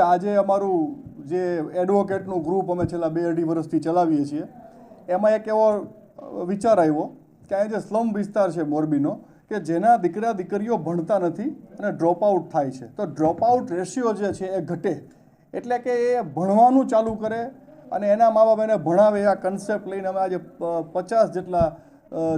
આજે અમારું જે એડવોકેટનું ગ્રુપ અમે છેલ્લા બે અઢી વર્ષથી ચલાવીએ છીએ, એમાં એક એવો વિચાર આવ્યો કે અહીંયા જે સ્લમ વિસ્તાર છે મોરબીનો, કે જેના દીકરા દીકરીઓ ભણતા નથી અને ડ્રોપ આઉટ થાય છે. તો ડ્રોપ આઉટ રેશિયો જે છે એ ઘટે. એટલે કે એ ભણવાનું ચાલુ કરે અને એના મા બાપ એને ભણાવે. આ કન્સેપ્ટ લઈને અમે આજે પચાસ જેટલા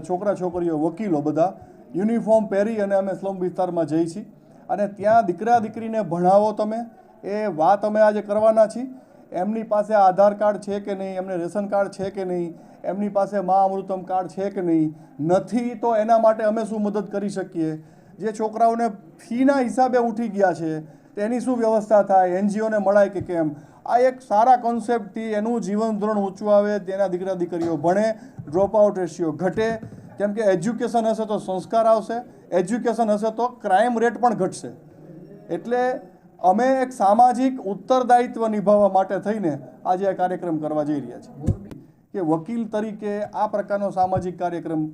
છોકરા છોકરીઓ વકીલો બધા યુનિફોર્મ પહેરી અને અમે સ્લમ વિસ્તારમાં જઈ છીએ. અને ત્યાં દીકરા દીકરીને ભણાવો તમે એ વાત અમે આજે કરવાના છીએ. એમની પાસે આધાર કાર્ડ છે કે નહીં, એમને રેશન કાર્ડ છે કે નહીં, એમની પાસે મા અમૃતમ કાર્ડ છે કે નહીં, નથી તો એના માટે અમે શું મદદ કરી શકીએ? જે છોકરાઓને ફીના હિસાબે ઉઠી ગયા છે, તેની શું વ્યવસ્થા થાય? એનજીઓને મળાય કે કેમ? આ એક સારા કોન્સેપ્ટથી એનું જીવન ધોરણ ઊંચું આવે, તેના દીકરા દીકરીઓ ભણે ડ્રોપ આઉટ રેશિયો ઘટે. કેમ કે એજ્યુકેશન હશે તો સંસ્કાર આવશે એજ્યુકેશન હશે તો ક્રાઇમ રેટ પણ ઘટશે. એટલે અમે એક સામાજિક ઉત્તરદાયિત્વ નિભાવવા માટે થઈને આજે આ કાર્યક્રમ કરવા જઈ રહ્યા છીએ. કે વકીલ તરીકે આ પ્રકારનો સામાજિક કાર્યક્રમ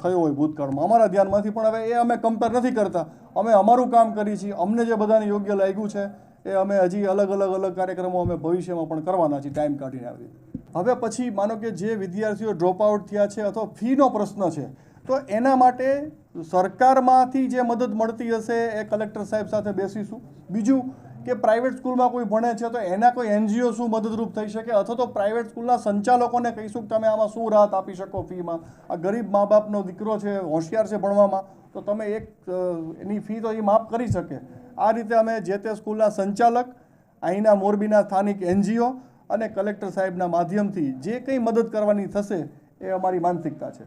થયો હોય ભૂતકાળમાં. અમારા ધ્યાનમાંથી પણ હવે એ અમે કમ્પેર નથી કરતા. અમે અમારું કામ કરીએ છીએ. અમને જે બધાને યોગ્ય લાગ્યું છે, એ અમે હજી અલગ અલગ અલગ કાર્યક્રમો અમે ભવિષ્યમાં પણ કરવાના છીએ ટાઈમ કાઢીને આવી હવે પછી માનો કે જે વિદ્યાર્થીઓ ડ્રોપ આઉટ થયા છે અથવા ફીનો પ્રશ્ન છે, તો એના માટે સરકારમાંથી જે મદદ મળતી હશે એ કલેક્ટર સાહેબ સાથે બેસીશું. બીજું કે પ્રાઇવેટ સ્કૂલમાં કોઈ ભણે છે તો એના કોઈ એનજીઓ શું મદદરૂપ થઈ શકે? અથવા તો પ્રાઇવેટ સ્કૂલના સંચાલકોને કહીશું કે તમે આમાં શું રાહત આપી શકો ફીમાં? આ ગરીબ મા બાપનો દીકરો છે, હોશિયાર છે ભણવામાં, તો તમે એક એની ફી તો એ માફ કરી શકે. આ રીતે અમે જે તે સ્કૂલના સંચાલક, અહીંના મોરબીના સ્થાનિક એનજીઓ અને કલેક્ટર સાહેબના માધ્યમથી જે કંઈ મદદ કરવાની થશે એ અમારી માનસિકતા છે.